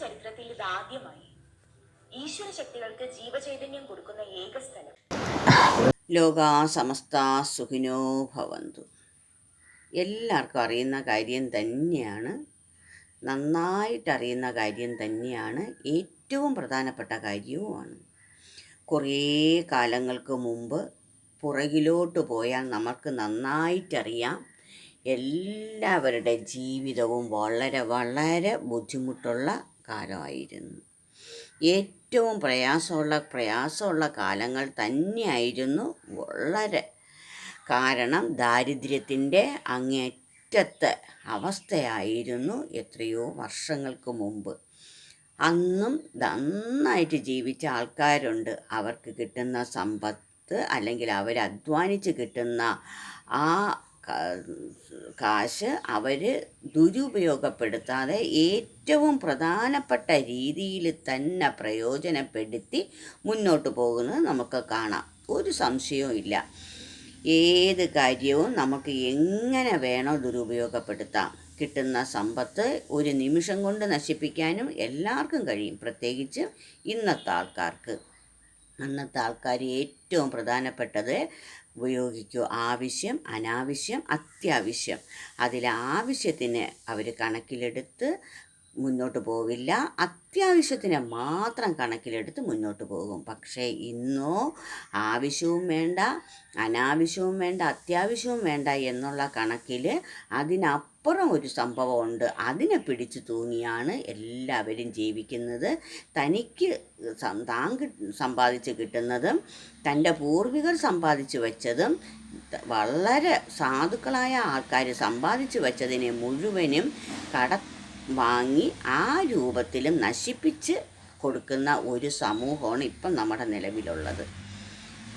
ചരിത്രത്തിൽ ഇത് ആദ്യമായി ഈശ്വര ശക്തികൾക്ക് ജീവചൈതന്യം കൊടുക്കുന്ന ഏക സ്ഥലം. ലോകാ സമസ്ത സുഖിനോ ഭവന്തു. എല്ലാവർക്കും അറിയുന്ന കാര്യം തന്നെയാണ് നന്നായിട്ടറിയുന്ന കാര്യം തന്നെയാണ് ഏറ്റവും പ്രധാനപ്പെട്ട കാര്യവുമാണ്. കുറേ കാലങ്ങൾക്ക് മുമ്പ് പുറകിലോട്ട് പോയാൽ നമുക്ക് നന്നായിട്ടറിയാം. എല്ലാവരുടെ ജീവിതവും വളരെ വളരെ ബുദ്ധിമുട്ടുള്ള കാലമായിരുന്നു ഏറ്റവും പ്രയാസമുള്ള പ്രയാസമുള്ള കാലങ്ങൾ തന്നെയായിരുന്നു വളരെ. കാരണം ദാരിദ്ര്യത്തിന്റെ അങ്ങേറ്റത്തെ അവസ്ഥയായിരുന്നു എത്രയോ വർഷങ്ങൾക്ക് മുമ്പ്. അന്നും നന്നായിട്ട് ജീവിച്ച ആൾക്കാരുണ്ട്. അവർക്ക് കിട്ടുന്ന സമ്പത്ത് അല്ലെങ്കിൽ അവർ അധ്വാനിച്ച് കിട്ടുന്ന ആ കാശ് അവർ ദുരുപയോഗപ്പെടുത്താതെ ഏറ്റവും പ്രധാനപ്പെട്ട രീതിയിൽ തന്നെ പ്രയോജനപ്പെടുത്തി മുന്നോട്ട് പോകുന്നത് നമുക്ക് കാണാം. ഒരു സംശയവും ഇല്ല. ഏത് കാര്യവും നമുക്ക് എങ്ങനെ വേണോ ദുരുപയോഗപ്പെടുത്താം. കിട്ടുന്ന സമ്പത്ത് ഒരു നിമിഷം കൊണ്ട് നശിപ്പിക്കാനും എല്ലാവർക്കും കഴിയും. പ്രത്യേകിച്ച് ഇന്നത്തെ ആൾക്കാർക്ക്. അന്നത്തെ ആൾക്കാർ ഏറ്റവും പ്രധാനപ്പെട്ടത് ഉപയോഗിക്കൂ ആവശ്യം അനാവശ്യം അത്യാവശ്യം. അതിൽ ആവശ്യത്തിന് അവർ കണക്കിലെടുത്ത് മുന്നോട്ട് പോവില്ല. അത്യാവശ്യത്തിന് മാത്രം കണക്കിലെടുത്ത് മുന്നോട്ട് പോകും. പക്ഷേ ഇന്നോ ആവശ്യവും വേണ്ട അനാവശ്യവും വേണ്ട അത്യാവശ്യവും വേണ്ട എന്നുള്ള കണക്കിൽ അതിനപ്പുറം ഒരു സംഭവമുണ്ട്. അതിനെ പിടിച്ചു തൂങ്ങിയാണ് എല്ലാവരും ജീവിക്കുന്നത്. തനിക്ക് താൻ സമ്പാദിച്ച് കിട്ടുന്നതും തന്റെ പൂർവികർ സമ്പാദിച്ചു വെച്ചതും വളരെ സാധുക്കളായ ആൾക്കാർ സമ്പാദിച്ചു വെച്ചതിനെ മുഴുവനും കട വാങ്ങി ആ രൂപത്തിലും നശിപ്പിച്ച് കൊടുക്കുന്ന ഒരു സമൂഹമാണ് ഇപ്പം നമ്മുടെ നിലവിലുള്ളത്.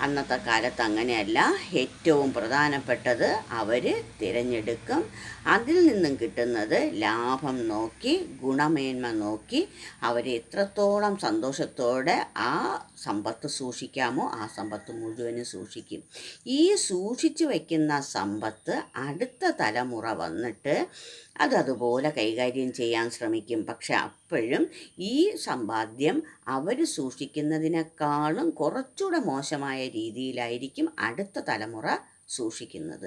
അന്നത്തെ കാലത്ത് അങ്ങനെയല്ല. ഏറ്റവും പ്രധാനപ്പെട്ടത് അവർ തിരഞ്ഞെടുക്കും. അതിൽ നിന്നും കിട്ടുന്നത് ലാഭം നോക്കി ഗുണമേന്മ നോക്കി അവർ എത്രത്തോളം സന്തോഷത്തോടെ ആ സമ്പത്ത് സൂക്ഷിക്കാമോ ആ സമ്പത്ത് മുഴുവനും സൂക്ഷിക്കും. ഈ സൂക്ഷിച്ചു വയ്ക്കുന്ന സമ്പത്ത് അടുത്ത തലമുറ വന്നിട്ട് അത് അതുപോലെ കൈകാര്യം ചെയ്യാൻ ശ്രമിക്കും. പക്ഷെ അപ്പോഴും ഈ സമ്പാദ്യം അവർ സൂക്ഷിക്കുന്നതിനേക്കാളും കുറച്ചുകൂടെ മോശമായ രീതിയിലായിരിക്കും അടുത്ത തലമുറ സൂക്ഷിക്കുന്നത്.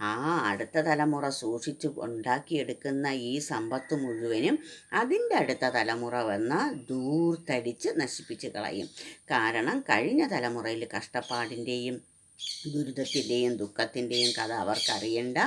ആ അടുത്ത തലമുറ സൂക്ഷിച്ച് ഉണ്ടാക്കിയെടുക്കുന്ന ഈ സമ്പത്ത് മുഴുവനും അതിന്റെ അടുത്ത തലമുറ വന്ന ദൂർത്തടിച്ച് നശിപ്പിച്ച് കളയും. കാരണം കഴിഞ്ഞ തലമുറയിൽ കഷ്ടപ്പാടിന്റെയും ദുരിതത്തിന്റെയും ദുഃഖത്തിന്റെയും കഥ അവർക്കറിയണ്ട.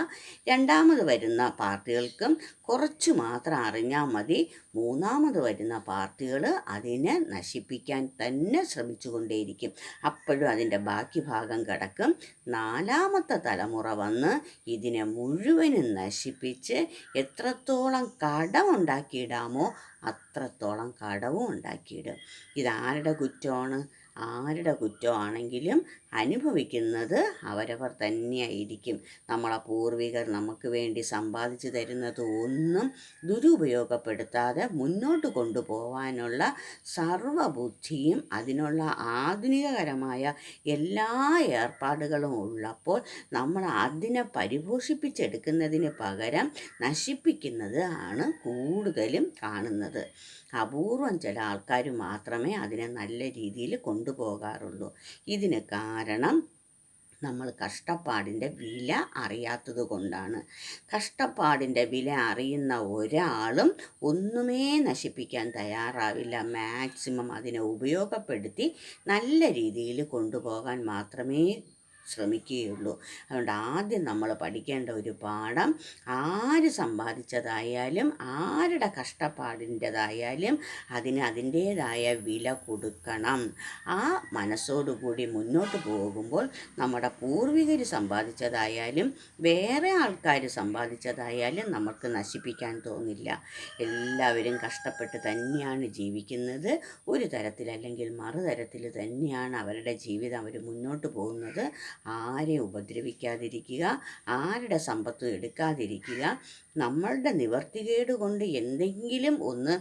രണ്ടാമത് വരുന്ന പാർട്ടികൾക്കും കുറച്ച് മാത്രം അറിഞ്ഞാൽ മതി. മൂന്നാമത് വരുന്ന പാർട്ടികൾ അതിനെ നശിപ്പിക്കാൻ തന്നെ ശ്രമിച്ചുകൊണ്ടേയിരിക്കും. അപ്പോഴും അതിന്റെ ബാക്കി ഭാഗം കിടക്കും. നാലാമത്തെ തലമുറ വന്ന് ഇതിനെ മുഴുവനും നശിപ്പിച്ച് എത്രത്തോളം കടമുണ്ടാക്കിയിടാമോ അത്രത്തോളം കടവും ഉണ്ടാക്കിയിടും. ഇതാരുടെ കുറ്റമാണ്? ആരുടെ കുറ്റമാണെങ്കിലും അനുഭവിക്കുന്നത് അവരവർ തന്നെയായിരിക്കും. നമ്മളെ പൂർവികർ നമുക്ക് വേണ്ടി സമ്പാദിച്ചു തരുന്നത് ഒന്നും ദുരുപയോഗപ്പെടുത്താതെ മുന്നോട്ട് കൊണ്ടുപോകാനുള്ള സർവബുദ്ധിയും അതിനുള്ള ആധുനികകരമായ എല്ലാ ഏർപ്പാടുകളും ഉള്ളപ്പോൾ നമ്മൾ അതിനെ പരിപോഷിപ്പിച്ചെടുക്കുന്നതിന് പകരം നശിപ്പിക്കുന്നത് ആണ് കൂടുതലും കാണുന്നത്. അപൂർവം ചില ആൾക്കാർ മാത്രമേ അതിനെ നല്ല രീതിയിൽ കൊണ്ടുപോകാറുള്ളൂ. ഇതിന് കാരണം നമ്മൾ കഷ്ടപ്പാടിന്റെ വില അറിയാത്തത് കൊണ്ടാണ്. കഷ്ടപ്പാടിന്റെ വില അറിയുന്ന ഒരാളും ഒന്നുമേ നശിപ്പിക്കാൻ തയ്യാറാവില്ല. മാക്സിമം അതിനെ ഉപയോഗപ്പെടുത്തി നല്ല രീതിയിൽ കൊണ്ടുപോകാൻ മാത്രമേ ശ്രമിക്കുകയുള്ളൂ. അതുകൊണ്ട് ആദ്യം നമ്മൾ പഠിക്കേണ്ട ഒരു പാഠം ആര് സമ്പാദിച്ചതായാലും ആരുടെ കഷ്ടപ്പാടിന്റെതായാലും അതിന് അതിന്റേതായ വില കൊടുക്കണം. ആ മനസ്സോടുകൂടി മുന്നോട്ട് പോകുമ്പോൾ നമ്മുടെ പൂർവികർ സമ്പാദിച്ചതായാലും വേറെ ആൾക്കാർ സമ്പാദിച്ചതായാലും നമുക്ക് നശിപ്പിക്കാൻ തോന്നില്ല. എല്ലാവരും കഷ്ടപ്പെട്ട് തന്നെയാണ് ജീവിക്കുന്നത്. ഒരു തരത്തിലല്ലെങ്കിൽ മറുതരത്തിൽ തന്നെയാണ് അവരുടെ ജീവിതം അവർ മുന്നോട്ട് പോകുന്നത്. ആരെയും ഉപദ്രവിക്കാതിരിക്കുക ആരുടെ സമ്പത്തും എടുക്കാതിരിക്കുക നമ്മളുടെ നിവർത്തികേട് കൊണ്ട് എന്തെങ്കിലും ഒന്ന്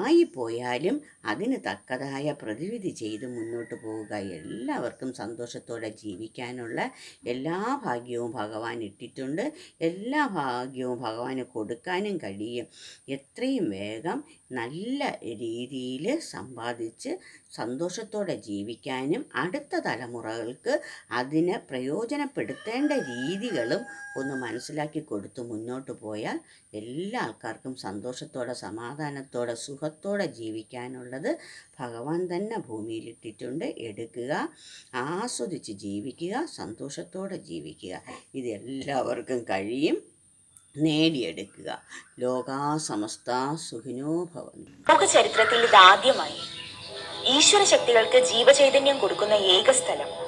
ആയിപ്പോയാലും അതിന് തക്കതായ പ്രതിവിധി ചെയ്ത് മുന്നോട്ട് പോവുക. എല്ലാവർക്കും സന്തോഷത്തോടെ ജീവിക്കാനുള്ള എല്ലാ ഭാഗ്യവും ഭഗവാൻ ഇട്ടിട്ടുണ്ട്. എല്ലാ ഭാഗ്യവും ഭഗവാന് കൊടുക്കാനും കഴിയും. എത്രയും വേഗം നല്ല രീതിയിൽ സമ്പാദിച്ച് സന്തോഷത്തോടെ ജീവിക്കാനും അടുത്ത തലമുറകൾക്ക് അതിനെ പ്രയോജനപ്പെടുത്തേണ്ട രീതികളും ഒന്ന് മനസ്സിലാക്കി കൊടുത്ത് മുന്നോട്ട് പോയാൽ എല്ലാ ആൾക്കാർക്കും സന്തോഷത്തോടെ സമാധാനത്തോടെ സുഖത്തോടെ ജീവിക്കാനുള്ളത് ഭഗവാൻ തന്നെ ഭൂമിയിലിട്ടിട്ടുണ്ട്. എടുക്കുക ആസ്വദിച്ച് ജീവിക്കുക സന്തോഷത്തോടെ ജീവിക്കുക. ഇത് എല്ലാവർക്കും കഴിയും. നേടിയെടുക്കുക. ലോകാ സമസ്ത സുഖിനോ ഭവന്തു. ലോക ചരിത്രത്തിൽ ഇതാദ്യമായി ഈശ്വര ശക്തികൾക്ക് ജീവചൈതന്യം കൊടുക്കുന്ന ഏക സ്ഥലം